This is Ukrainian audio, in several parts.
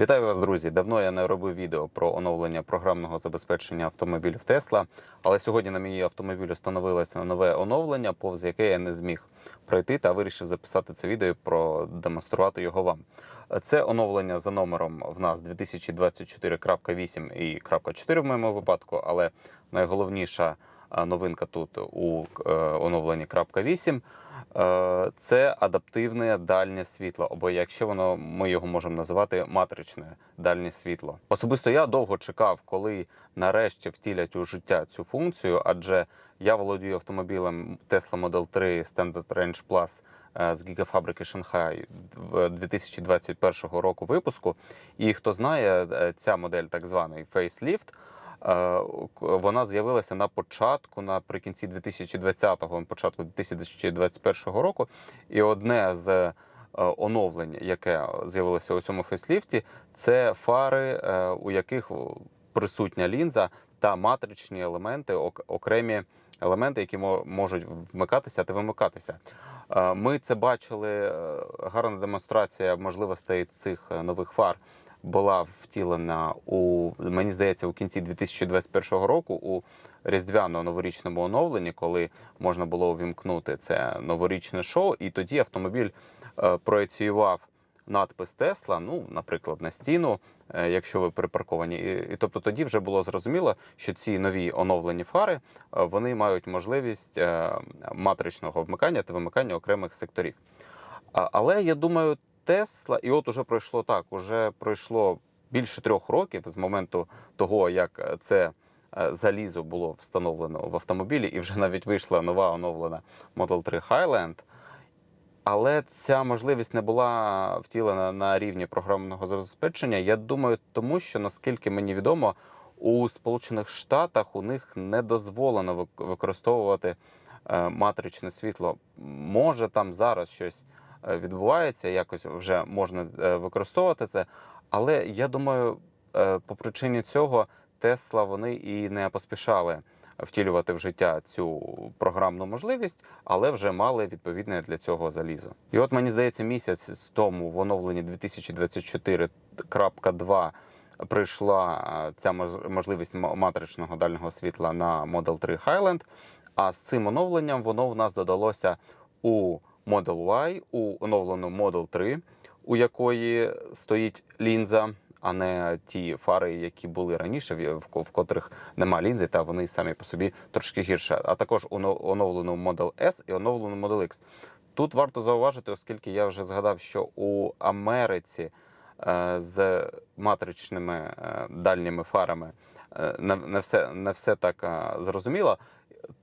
Вітаю вас, друзі! Давно я не робив відео про оновлення програмного забезпечення автомобілів Tesla, але сьогодні на моїй автомобілі встановилося нове оновлення, повз яке я не зміг пройти та вирішив записати це відео і продемонструвати його вам. Це оновлення за номером в нас 2024.8 і .4 в моєму випадку, але найголовніша новинка тут у е, оновленні .8 Е, це адаптивне дальнє світло, або якщо воно ми його можемо називати матричне дальнє світло. Особисто я довго чекав, коли нарешті втілять у життя цю функцію, адже я володію автомобілем Tesla Model 3 Standard Range Plus е, з гігафабрики Шанхай 2021 року випуску. І хто знає, ця модель, так званий фейсліфт. Е, Вона з'явилася на початку, наприкінці 2020-го, початку 2021 року. І одне з е, оновлень, яке з'явилося у цьому фейсліфті, це фари, е, у яких присутня лінза та матричні елементи, окремі елементи, які можуть вмикатися та вимикатися. Ми це бачили. Гарна демонстрація можливостей цих нових фар була втілена у мені здається у кінці 2021 року у різдвяно-новорічному оновленні, коли можна було увімкнути це новорічне шоу, і тоді автомобіль е, проєціював надпис Тесла, ну, наприклад, на стіну, е, якщо ви припарковані. І, тобто тоді вже було зрозуміло, що ці нові оновлені фари е, вони мають можливість матричного вмикання та вимикання окремих секторів. Але я думаю, Тесла, і от уже пройшло так, уже пройшло більше трьох років з моменту того, як е, це е, залізо було встановлено в автомобілі, і вже навіть вийшла нова оновлена Model 3 Highland. Але ця можливість не була втілена на рівні програмного забезпечення. Я думаю, тому що наскільки мені відомо, у Сполучених Штатах у них не дозволено вик- використовувати е, матричне світло. Може, там зараз щось відбувається, якось вже можна е, використовувати це. Але я думаю, е, по причині цього Тесла вони і не поспішали втілювати в життя цю програмну можливість, але вже мали відповідне для цього залізо. І от мені здається, місяць тому в оновленні 2024.2 прийшла е, ця можливість ма- матричного дальнього світла на Model 3 Highland. А з цим оновленням воно в нас додалося у Model Y, у оновлену Model 3, у якої стоїть лінза, а не ті фари, які були раніше, в- котрих нема лінзи, та вони самі по собі трошки гірше. А також оно- оновлену Model S і оновлену Model X. Тут варто зауважити, оскільки я вже згадав, що у Америці е, з матричними е, дальніми фарами е, не, все, не все так зрозуміло.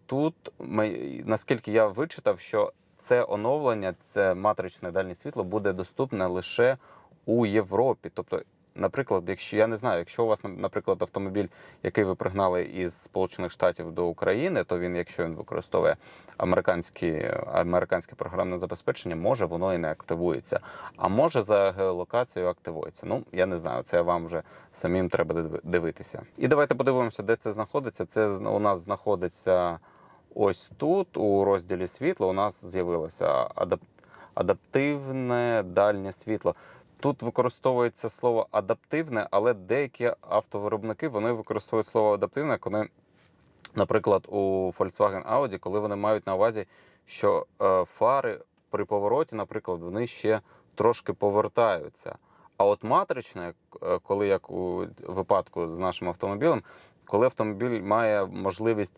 Тут, ми- наскільки я вичитав, що це оновлення, це матричне дальнє світло буде доступне лише у Європі. Тобто, наприклад, якщо я не знаю, якщо у вас, наприклад, автомобіль, який ви пригнали із Сполучених Штатів до України, то він, якщо він використовує американські, американське програмне забезпечення, може воно і не активується. А може за геолокацією активується. Ну я не знаю, це вам вже самим треба дивитися. І давайте подивимося, де це знаходиться. Це у нас знаходиться ось тут, у розділі світло. У нас з'явилося адап... адаптивне дальнє світло. Тут використовується слово адаптивне, але деякі автовиробники вони використовують слово адаптивне, коли, наприклад, у Volkswagen Audi, коли вони мають на увазі, що е, фари при повороті, наприклад, вони ще трошки повертаються. А от матричне, е, коли як у випадку з нашим автомобілем, коли автомобіль має можливість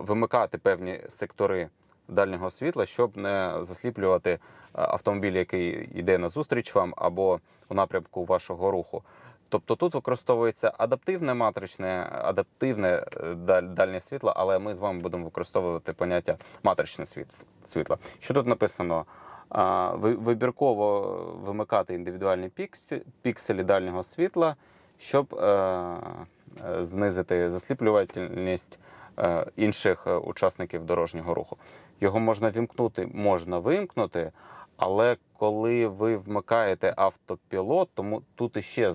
вимикати певні сектори дальнього світла, щоб не засліплювати е, автомобіль, який йде назустріч вам, або у напрямку вашого руху. Тобто тут використовується адаптивне матричне, адаптивне е, дальнє світло, але ми з вами будемо використовувати поняття матричне світло. Що тут написано? Ви- Вибірково вимикати індивідуальні пікселі дальнього світла, щоб е, е, знизити засліплювальність е, інших учасників дорожнього руху. Його можна вімкнути, можна вимкнути, але коли ви вмикаєте автопілот, тому тут іще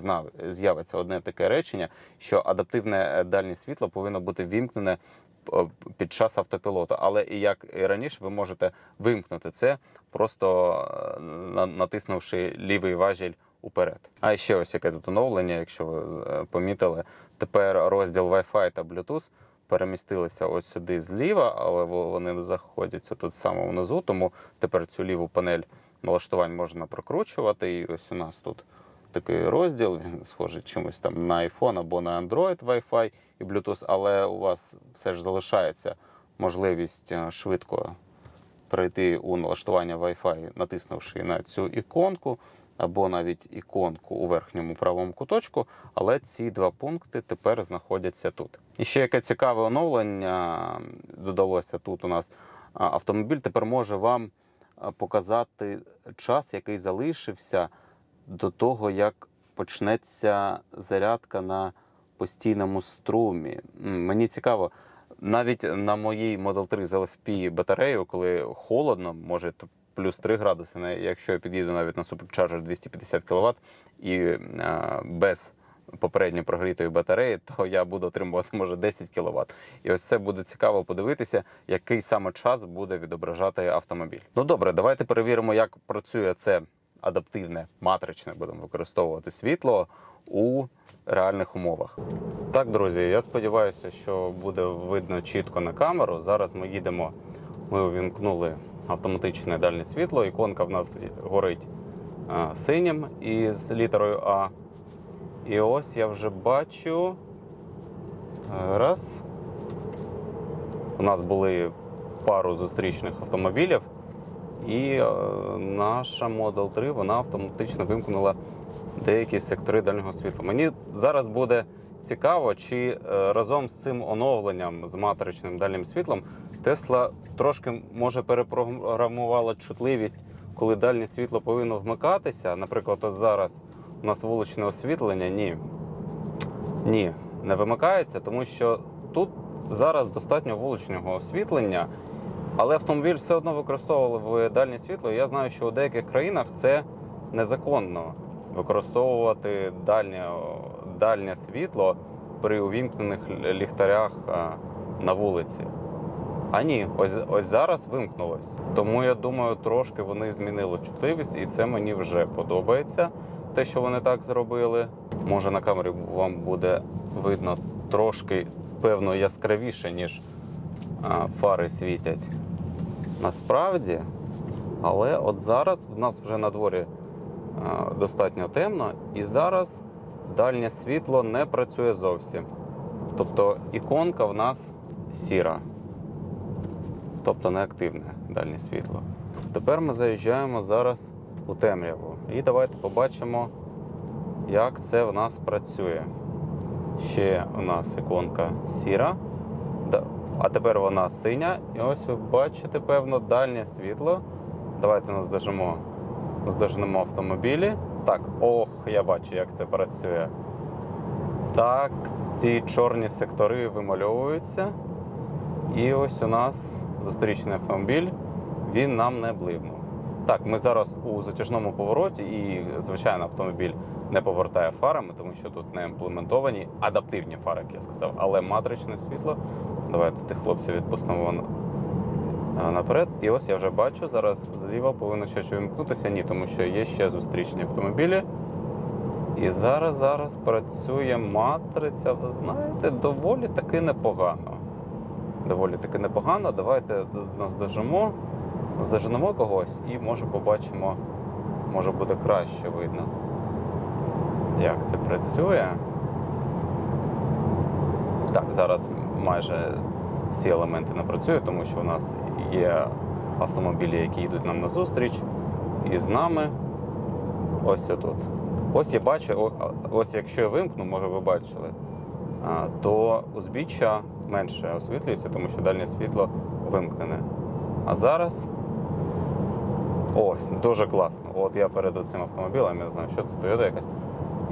з'явиться одне таке речення, що адаптивне дальнє світло повинно бути вімкнене під час автопілоту. Але і як і раніше, ви можете вимкнути це, просто натиснувши лівий важіль уперед. А ще ось яке тут оновлення, якщо ви е, помітили, тепер розділ Wi-Fi та Bluetooth перемістилися ось сюди зліва, але во- вони знаходяться тут саме внизу, тому тепер цю ліву панель налаштувань можна прокручувати. І ось у нас тут такий розділ, він схожий чимось там на iPhone або на Android Wi-Fi і Bluetooth, але у вас все ж залишається можливість е, швидко перейти у налаштування Wi-Fi, натиснувши на цю іконку, або навіть іконку у верхньому правому куточку, але ці два пункти тепер знаходяться тут. І ще яке цікаве оновлення додалося тут у нас. Автомобіль тепер може вам показати час, який залишився до того, як почнеться зарядка на постійному струмі. Мені цікаво, навіть на моїй Model 3 з LFP батарею, коли холодно, може плюс 3 градуси, якщо я під'їду навіть на суперчарджер 250 кВт і е, без попередньо прогрітої батареї, то я буду отримувати може 10 кВт. І ось це буде цікаво подивитися, який саме час буде відображати автомобіль. Ну добре, давайте перевіримо, як працює це адаптивне матричне, будемо використовувати світло у реальних умовах. Так, друзі, я сподіваюся, що буде видно чітко на камеру. Зараз ми їдемо, ми увімкнули автоматичне дальнє світло. Іконка в нас горить синім із літерою А. І ось я вже бачу. е, Раз. У нас були пару зустрічних автомобілів, і е, наша Model 3 вона автоматично вимкнула деякі сектори дальнього світла. Мені зараз буде цікаво, чи е, разом з цим оновленням з матричним дальнім світлом Тесла трошки може перепрограмувала чутливість, коли дальнє світло повинно вмикатися. Наприклад, ось зараз у нас вуличне освітлення. Ні. Ні, не вимикається, тому що тут зараз достатньо вуличного освітлення, але автомобіль все одно використовували в дальнє світло. Я знаю, що у деяких країнах це незаконно використовувати дальнє, дальнє світло при увімкнених ліхтарях на вулиці. А ні, ось, ось зараз вимкнулось. Тому я думаю, трошки вони змінили чутливість, і це мені вже подобається. Те, що вони так зробили. Може на камері вам буде видно трошки, певно, яскравіше, ніж а, фари світять. Насправді, але от зараз в нас вже на дворі а, достатньо темно, і зараз дальнє світло не працює зовсім. Тобто іконка в нас сіра, тобто неактивне дальнє світло. Тепер ми заїжджаємо зараз у темряву. І давайте побачимо, як це в нас працює. Ще у нас іконка сіра, а тепер вона синя. І ось ви бачите, певно, дальнє світло. Давайте наздожимо, наздоженемо автомобілі. Так, ох, я бачу, як це працює. Так, ці чорні сектори вимальовуються. І ось у нас зустрічний автомобіль, він нам не блимнув. Так, ми зараз у затяжному повороті, і, звичайно, автомобіль не повертає фарами, тому що тут не імплементовані адаптивні фари, як я сказав, але матричне світло. Давайте тих хлопців відпустимо на- наперед. І ось я вже бачу, зараз зліва повинно щось вимкнутися. Ні, тому що є ще зустрічні автомобілі. І зараз зараз працює матриця. Ви знаєте, доволі таки непогано. Доволі таки непогано. Давайте наздожимо, наздоженемо когось і може побачимо, може буде краще видно, як це працює. Так, зараз майже всі елементи не працюють, тому що у нас є автомобілі, які йдуть нам назустріч, і з нами ось отут. Ось я бачу, ось якщо я вимкну, може ви бачили, то узбіччя менше освітлюється, тому що дальнє світло вимкнене. А зараз. Ось, дуже класно. От я перед цим автомобілем, я не знаю, що це Toyota якась.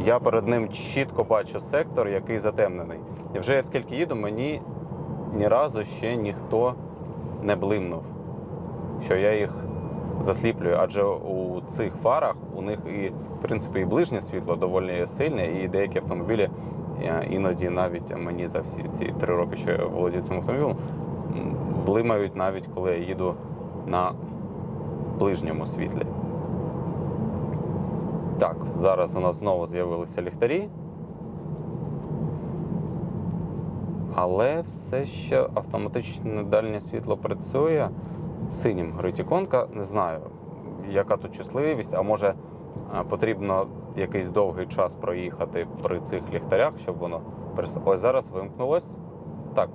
Я перед ним чітко бачу сектор, який затемнений. І вже я скільки їду, мені ні разу ще ніхто не блимнув, що я їх засліплюю. Адже у цих фарах у них і, в принципі, і ближнє світло доволі сильне, і деякі автомобілі іноді навіть мені за всі ці три роки, що я володію цим автомобілем, блимають навіть коли я їду на ближньому світлі. Так, зараз у нас знову з'явилися ліхтарі. Але все ще автоматичне дальнє світло працює. Синім горить іконка. Не знаю, яка тут числивість, а може потрібно якийсь довгий час проїхати при цих ліхтарях, щоб воно Ось зараз вимкнулось. Так,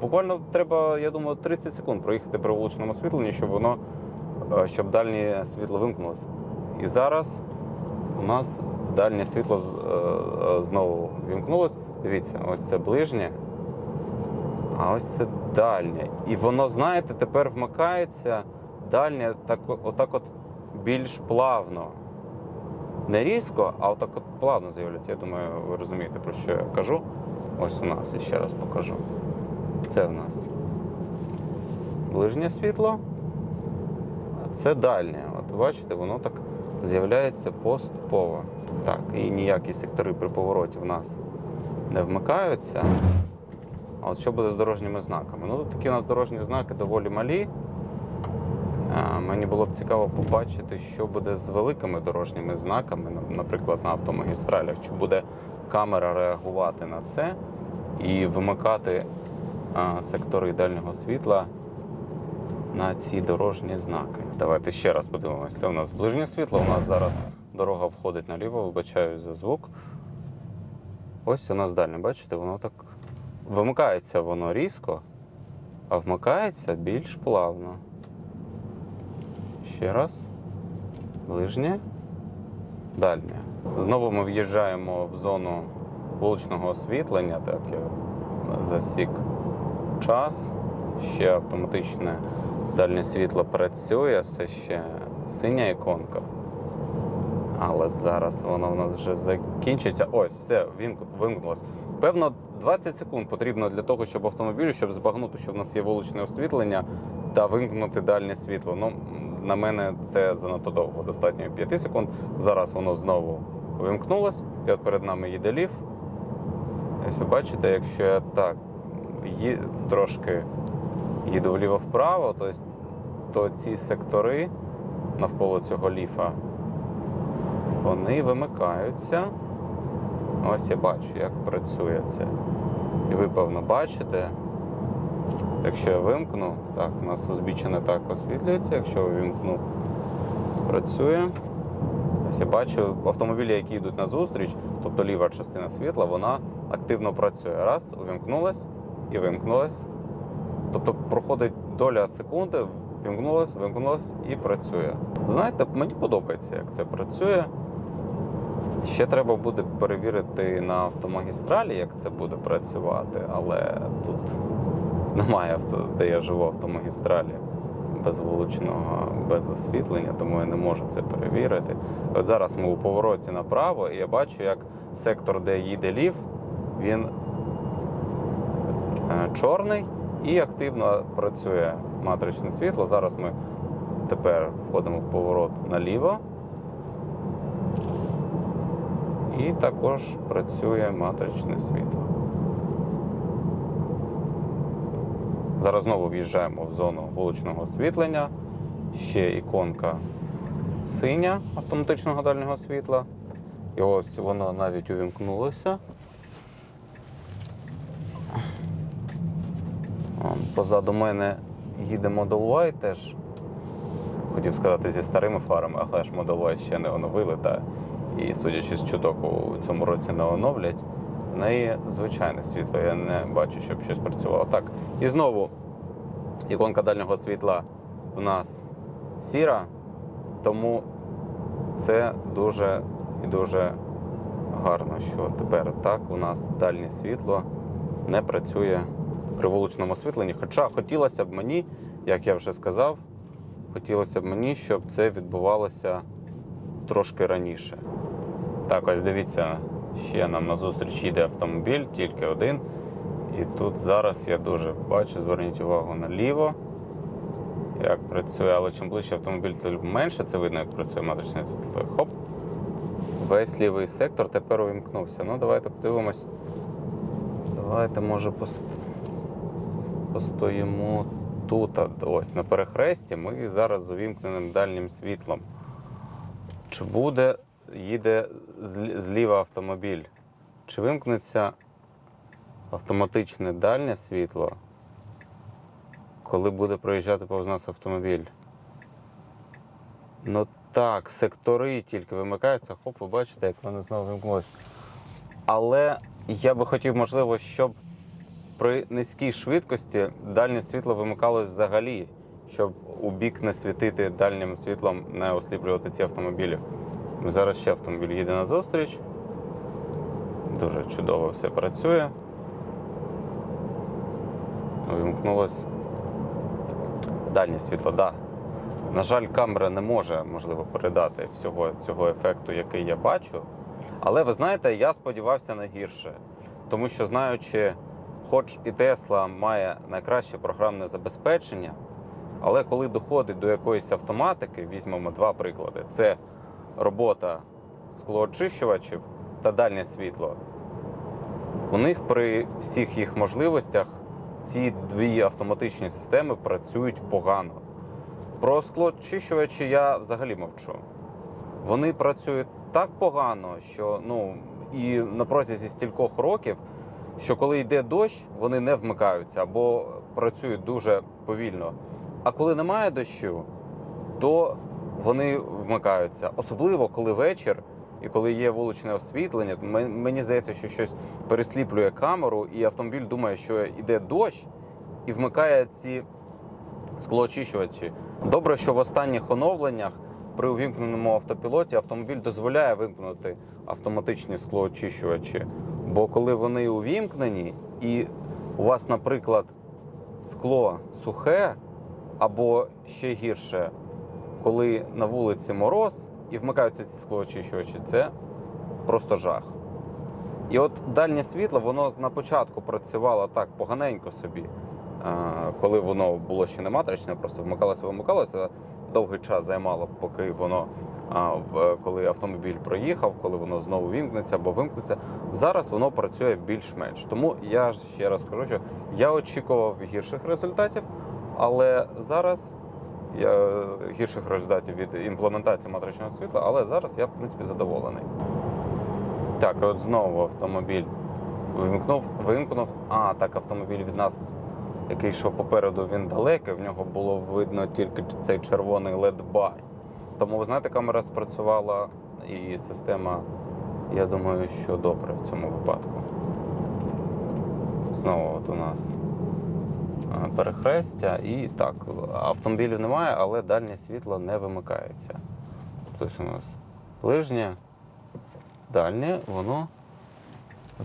буквально треба, я думаю, 30 секунд проїхати при вуличному освітленні, щоб воно е, щоб дальнє світло вимкнулося. І зараз у нас дальнє світло е, е, знову вімкнулось. Дивіться, ось це ближнє, а ось це дальнє. І воно, знаєте, тепер вмикається дальнє так, отак от більш плавно. Не різко, а отак от плавно з'являється. Я думаю, ви розумієте, про що я кажу. Ось у нас, я ще раз покажу. Це в нас ближнє світло, а це дальнє. От бачите, воно так з'являється поступово. Так, і ніякі сектори при повороті в нас не вмикаються. А от що буде з дорожніми знаками? Ну, тут такі у нас дорожні знаки доволі малі. Мені було б цікаво побачити, що буде з великими дорожніми знаками, наприклад, на автомагістралях. Чи буде камера реагувати на це і вимикати сектори дальнього світла на ці дорожні знаки. Давайте ще раз подивимося. У нас ближнє світло. У нас зараз дорога входить наліво, вибачаю за звук. Ось у нас дальнє, бачите, воно так вимикається воно різко, а вмикається більш плавно. Ще раз. Ближнє. Дальнє. Знову ми в'їжджаємо в зону вуличного освітлення. Так, я засік час. Ще автоматичне дальнє світло працює, все ще синя іконка. Але зараз воно в нас вже закінчиться. Ось, все, вимк- вимкнулось. Певно, 20 секунд потрібно для того, щоб автомобілю, щоб збагнути, що в нас є вуличне освітлення та вимкнути дальнє світло. Ну, на мене це занадто довго, достатньо 5 секунд. Зараз воно знову вимкнулось, і от перед нами їде ліф. Ось ви бачите, якщо я так ї... трошки їду вліво-вправо, то, то ці сектори навколо цього ліфа вони вимикаються. Ось я бачу, як працює це. І ви, певно, бачите. Якщо я вимкну, так, у нас узбіччя не так освітлюється, якщо вимкну, працює. Ось я бачу автомобілі, які йдуть на зустріч, тобто ліва частина світла, вона активно працює. Раз, увімкнулась і вимкнулась. Тобто проходить доля секунди, вимкнулась, вимкнулась і працює. Знаєте, мені подобається, як це працює. Ще треба буде перевірити на автомагістралі, як це буде працювати, але тут немає авто, де я живу автомагістралі без вуличного, без освітлення, тому я не можу це перевірити. От зараз ми у повороті направо, і я бачу, як сектор, де їде лів, він е, чорний і активно працює матричне світло. Зараз ми тепер входимо в поворот наліво. І також працює матричне світло. Зараз знову в'їжджаємо в зону вуличного освітлення. Ще іконка синя автоматичного дальнього світла. І ось воно навіть увімкнулося. Позаду мене їде Model Y теж. Хотів сказати зі старими фарами, але ж Model Y ще не оновили, та і, судячи з чуток, у цьому році не оновлять. Неї звичайне світло, я не бачу, щоб щось працювало. Так, і знову іконка дальнього світла в нас сіра, тому це дуже і дуже гарно, що тепер так у нас дальнє світло не працює при вуличному освітленні. Хоча хотілося б мені, як я вже сказав, хотілося б мені, щоб це відбувалося трошки раніше. Так, ось дивіться, ще нам назустріч їде автомобіль, тільки один. І тут зараз я дуже бачу, зверніть увагу наліво, як працює, але чим ближче автомобіль, тим менше це видно, як працює матричне світло. Хоп. Весь лівий сектор тепер увімкнувся. Ну, давайте подивимось. Давайте, може, пост... постоїмо тут, ось на перехресті. Ми зараз з увімкненим дальнім світлом. Чи буде їде зліва автомобіль. Чи вимкнеться автоматичне дальнє світло, коли буде проїжджати повз нас автомобіль? Ну так, сектори тільки вимикаються. Хоп, ви бачите, як вони знову вимкнулись. Але я би хотів, можливо, щоб при низькій швидкості дальнє світло вимикалось взагалі, щоб у бік не світити дальнім світлом, не осліплювати ці автомобілі. Зараз ще автомобіль їде на зустріч. Дуже чудово все працює. Вимкнулось дальнє світло. Да. На жаль, камера не може, можливо, передати всього цього ефекту, який я бачу. Але ви знаєте, я сподівався на гірше. Тому що, знаючи, хоч і Тесла має найкраще програмне забезпечення, але коли доходить до якоїсь автоматики, візьмемо два приклади: це робота склоочищувачів та дальнє світло. У них при всіх їх можливостях ці дві автоматичні системи працюють погано. Про склоочищувачі я взагалі мовчу. Вони працюють так погано, що ну і на протязі стількох років, що коли йде дощ, вони не вмикаються або працюють дуже повільно. А коли немає дощу, то вони вмикаються. Особливо коли вечір і коли є вуличне освітлення, мені здається, що щось пересліплює камеру, і автомобіль думає, що йде дощ, і вмикає ці склоочищувачі. Добре, що в останніх оновленнях при увімкненому автопілоті автомобіль дозволяє вимкнути автоматичні склоочищувачі. Бо коли вони увімкнені, і у вас, наприклад, скло сухе, або ще гірше, коли на вулиці мороз і вмикаються ці склоочищувачі, це просто жах. І от дальнє світло, воно на початку працювало так поганенько собі, коли воно було ще не матричне, просто вмикалося, вимикалося. Довгий час займало, поки воно, коли автомобіль проїхав, коли воно знову вімкнеться або вимкнеться. Зараз воно працює більш-менш. Тому я ще раз кажу, що я очікував гірших результатів, але зараз я гірших результатів від імплементації матричного світла, але зараз я в принципі задоволений. Так, от знову автомобіль вимкнув, вимкнув. А, так, автомобіль від нас, який йшов попереду, він далекий, в нього було видно тільки цей червоний LED-бар. Тому, ви знаєте, камера спрацювала і система, я думаю, що добре в цьому випадку. Знову от у нас перехрестя і так, автомобілів немає, але дальнє світло не вимикається. Тобто у нас ближнє, дальнє, воно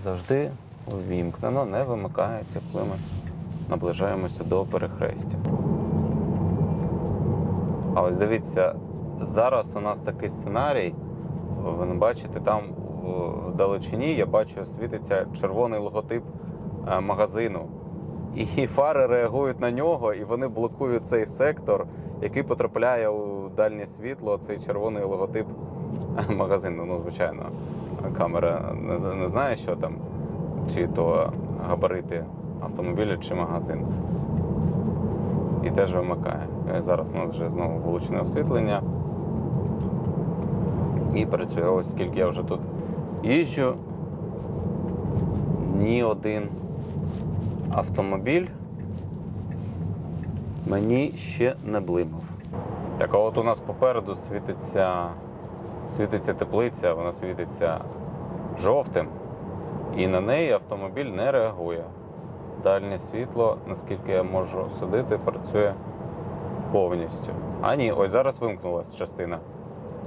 завжди увімкнено, не вимикається, коли ми наближаємося до перехрестя. А ось дивіться, зараз у нас такий сценарій. Ви не бачите, там в далечині я бачу, світиться червоний логотип е, магазину. І фари реагують на нього, і вони блокують цей сектор, який потрапляє у дальнє світло, цей червоний логотип магазину. Ну, звичайно, камера не, знає, що там, чи то габарити автомобіля, чи магазин. І теж вимикає. Е, Зараз у нас вже знову вуличне освітлення. І працює ось скільки я вже тут їжджу. Ні один автомобіль мені ще не блимав. Так, а от у нас попереду світиться, світиться теплиця, вона світиться жовтим, і на неї автомобіль не реагує. Дальнє світло, наскільки я можу судити, працює повністю. А ні, ось зараз вимкнулась частина.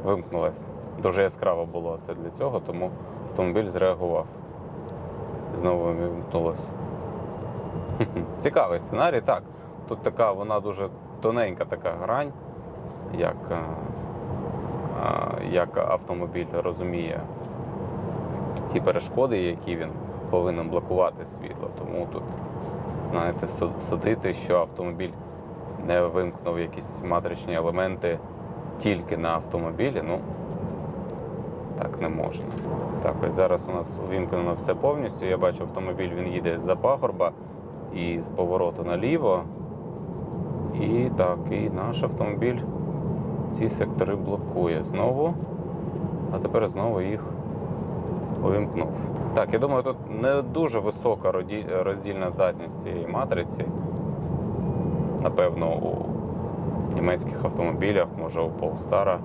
Вимкнулась. Дуже яскраво було це для цього, тому автомобіль зреагував. Знову вимкнулось. Цікавий сценарій, так. Тут така, вона дуже тоненька така грань, як, е, як автомобіль розуміє ті перешкоди, які він повинен блокувати світло. Тому тут, знаєте, судити, що автомобіль не вимкнув якісь матричні елементи тільки на автомобілі, ну так не можна. Так, ось зараз у нас увімкнено все повністю. Я бачу, автомобіль він їде з-за пагорба і з повороту наліво. І так, і наш автомобіль ці сектори блокує. Знову а тепер знову їх увімкнув. Так, я думаю, тут не дуже висока роздільна здатність цієї матриці. Напевно, у німецьких автомобілях, може у Polestar,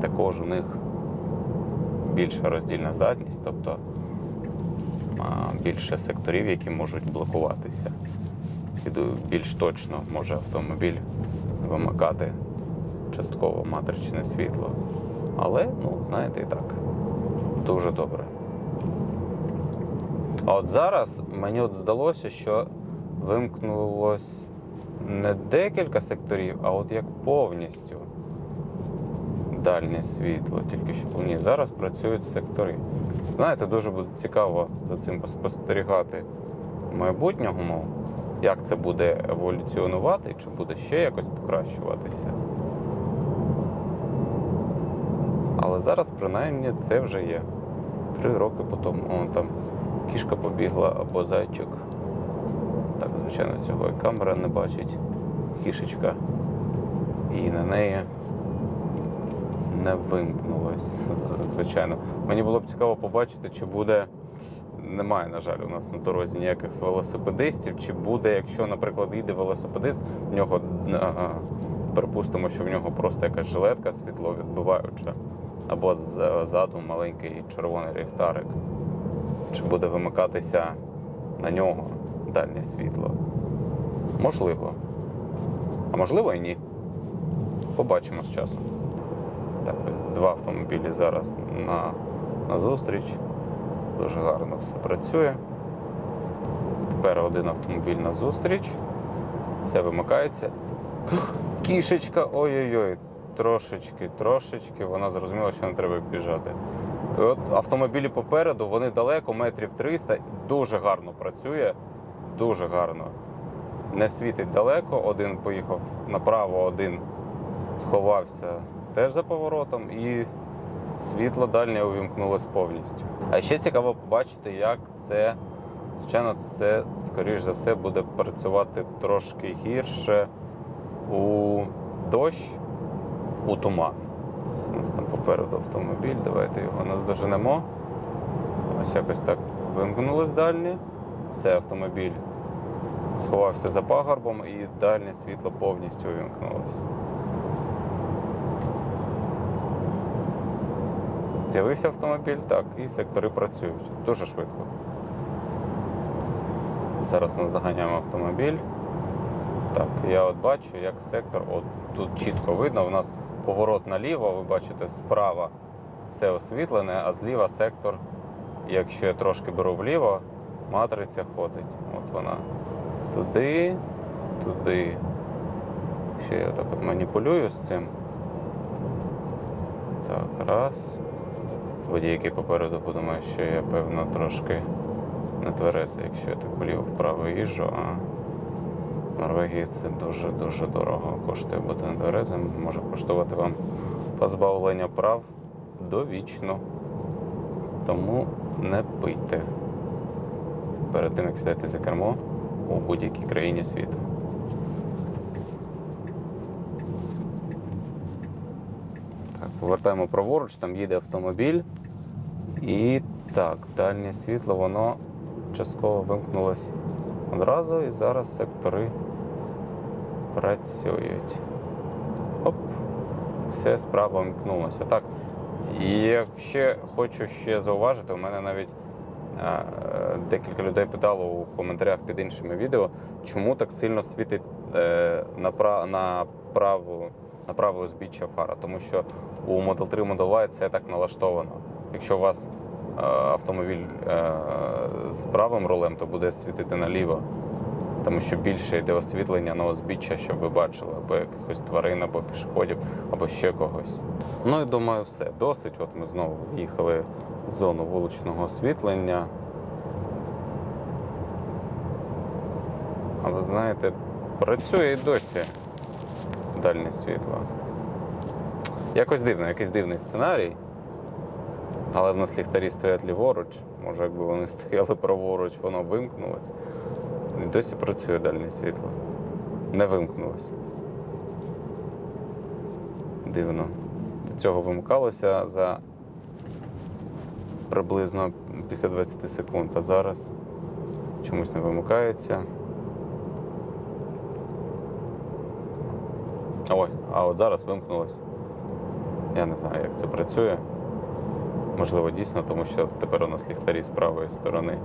також у них більша роздільна здатність, тобто більше секторів, які можуть блокуватися. І більш точно може автомобіль вимикати частково матричне світло. Але, ну, знаєте, і так, дуже добре. А от зараз мені от здалося, що вимкнулось не декілька секторів, а от як повністю дальнє світло. Тільки що ні, зараз працюють сектори. Знаєте, дуже буде цікаво за цим поспостерігати в майбутньому, як це буде еволюціонувати, чи буде ще якось покращуватися. Але зараз, принаймні, це вже є. Три роки по тому. Там кішка побігла або зайчик. Так, звичайно, цього і камера не бачить. Кішечка. І на неї не вимкнулось, звичайно. Мені було б цікаво побачити, чи буде. Немає, на жаль, у нас на дорозі ніяких велосипедистів. Чи буде, якщо, наприклад, їде велосипедист, в нього, ага, припустимо, що в нього просто якась жилетка світловідбиваюча, або ззаду маленький червоний ліхтарик. Чи буде вимикатися на нього дальнє світло? Можливо. А можливо і ні. Побачимо з часом. Так, ось два автомобілі зараз на, на зустріч. Дуже гарно все працює. Тепер один автомобіль на зустріч. Все вимикається. Кішечка, ой-ой-ой, трошечки, трошечки, вона зрозуміла, що не треба біжати. От автомобілі попереду, вони далеко, метрів 300, дуже гарно працює, дуже гарно. Не світить далеко, один поїхав направо, один сховався теж за поворотом, і світло дальнє увімкнулось повністю. А ще цікаво побачити, як це, звичайно, це, скоріш за все, буде працювати трошки гірше у дощ, у туман. У нас там попереду автомобіль, давайте його наздоженемо. Ось якось так вимкнулось дальнє. Все, автомобіль сховався за пагорбом і дальнє світло повністю увімкнулося. З'явився автомобіль, так, і сектори працюють дуже швидко. Зараз наздоганяємо автомобіль. Так, я от бачу, як сектор, от тут чітко видно, у нас поворот наліво, ви бачите, справа все освітлене, а зліва сектор, якщо я трошки беру вліво, матриця ходить. От вона туди, туди. Ще я так от маніпулюю з цим. Так, раз. Водій, який попереду подумає, що я, певно, трошки не тверезий, якщо я так вліво-вправо їжджу, а в Норвегії це дуже-дуже дорого коштує бути нетверезим. Може коштувати вам позбавлення прав довічно. Тому не пийте перед тим, як сідати за кермо у будь-якій країні світу. Повертаємо праворуч, там їде автомобіль. І так, дальнє світло, воно частково вимкнулось одразу, і зараз сектори працюють. Оп, все справа вимкнулося. Так, і якщо хочу ще зауважити, у мене навіть е, декілька людей питало у коментарях під іншими відео, чому так сильно світить е, на, пра- на праву на праве узбіччя фара, тому що у Model 3 Model Y це так налаштовано. Якщо у вас е, автомобіль е, з правим рулем, то буде світити наліво, тому що більше йде освітлення на узбіччя, щоб ви бачили, або якихось тварин, або пішоходів, або ще когось. Ну і думаю, все. Досить. От ми знову їхали в зону вуличного освітлення. А ви знаєте, працює і досі дальнє світло. Якось дивно, якийсь дивний сценарій. Але в нас ліхтарі стоять ліворуч. Може, якби вони стояли праворуч, воно вимкнулось. І досі працює дальнє світло. Не вимкнулось. Дивно. До цього вимикалося за приблизно після 20 секунд, а зараз чомусь не вимикається. Ось, а от зараз вимкнулося. Я не знаю, як це працює. Можливо, дійсно, тому що тепер у нас ліхтарі з правої сторони,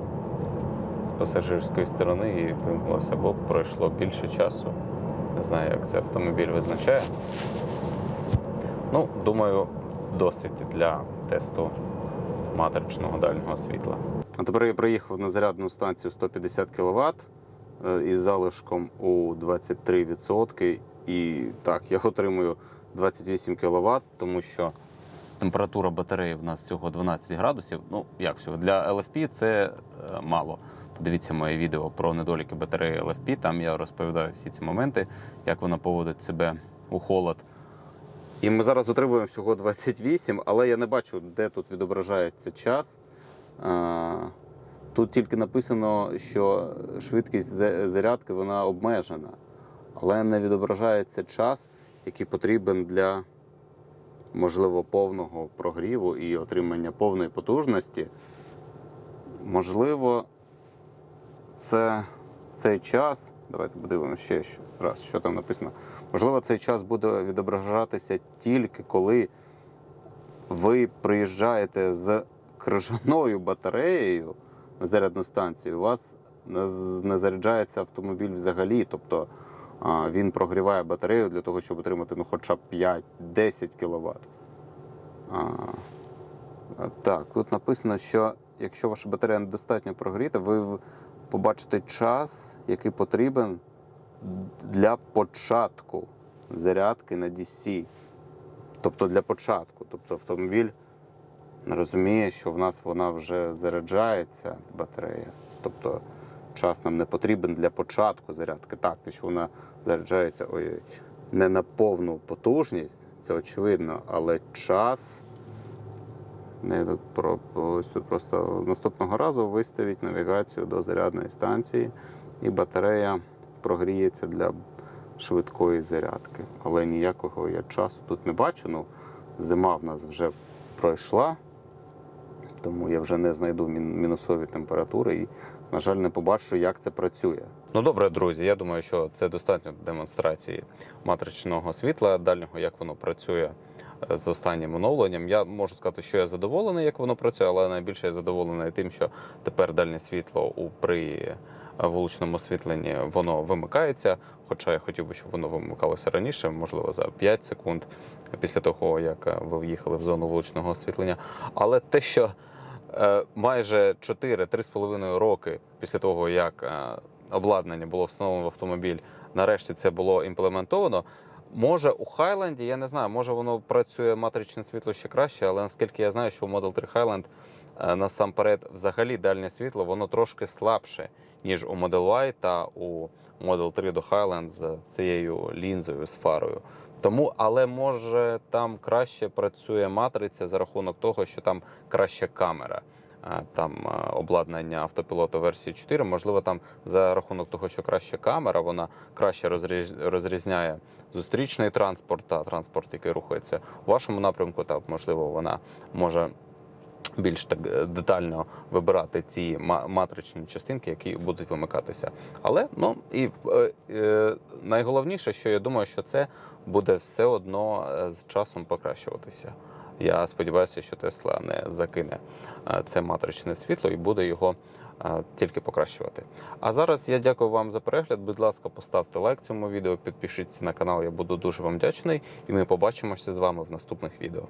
з пасажирської сторони і вимкнулося, або пройшло більше часу. Не знаю, як це автомобіль визначає. Ну, думаю, досить для тесту матричного дальнього світла. А тепер я приїхав на зарядну станцію 150 кВт із залишком у 23%. І так, я отримую 28 кВт, тому що температура батареї в нас всього 12 градусів. Ну, як всього, для LFP це е, мало. Подивіться моє відео про недоліки батареї LFP. Там я розповідаю всі ці моменти, як вона поводить себе у холод. І ми зараз отримуємо всього 28, але я не бачу, де тут відображається час. Тут тільки написано, що швидкість зарядки вона обмежена, але не відображається час, який потрібен для можливо повного прогріву і отримання повної потужності. Можливо, це цей час. Давайте подивимося ще раз, що там написано. Можливо, цей час буде відображатися тільки коли ви приїжджаєте з крижаною батареєю на зарядну станцію. У вас не заряджається автомобіль взагалі. Тобто він прогріває батарею для того, щоб отримати ну, хоча б 5-10 кВт. Так, тут написано, що якщо ваша батарея недостатньо прогріта, ви побачите час, який потрібен для початку зарядки на DC. Тобто для початку. Тобто автомобіль розуміє, що в нас вона вже заряджається, батарея. Тобто час нам не потрібен для початку зарядки. Так, те, що вона заряджається ой, не на повну потужність, це очевидно, але час. Не про просто наступного разу виставіть навігацію до зарядної станції, і батарея прогріється для швидкої зарядки. Але ніякого я часу тут не бачу. Ну, зима в нас вже пройшла, тому я вже не знайду мін- мінусові температури і, на жаль, не побачу, як це працює. Ну добре, друзі. Я думаю, що це достатньо демонстрації матричного світла, дальнього, як воно працює е, з останнім оновленням. Я можу сказати, що я задоволений, як воно працює, але найбільше я задоволений тим, що тепер дальнє світло у при е, вуличному освітленні воно вимикається. Хоча я хотів би, щоб воно вимикалося раніше, можливо, за 5 секунд після того, як е, ви в'їхали в зону вуличного освітлення. Але те, що майже 4-3,5 роки після того, як е, обладнання було встановлено в автомобіль, нарешті це було імплементовано. Може, у Хайленді, я не знаю, може воно працює матричне світло ще краще, але наскільки я знаю, що у Model 3 Highland е, насамперед взагалі дальнє світло, воно трошки слабше, ніж у Model Y та у Model 3 до Highland з цією лінзою, з фарою. Тому, але може там краще працює матриця за рахунок того, що там краща камера. Там обладнання автопілоту версії 4, можливо, там за рахунок того, що краща камера, вона краще розріз- розрізняє зустрічний транспорт та транспорт, який рухається у вашому напрямку, та можливо вона може більш так е, детально вибирати ці матричні частинки, які будуть вимикатися. Але ну і е, е, найголовніше, що я думаю, що це буде все одно е, з часом покращуватися. Я сподіваюся, що Тесла не закине це матричне світло і буде його тільки покращувати. А зараз я дякую вам за перегляд. Будь ласка, поставте лайк цьому відео, підпишіться на канал. Я буду дуже вам вдячний, і ми побачимося з вами в наступних відео.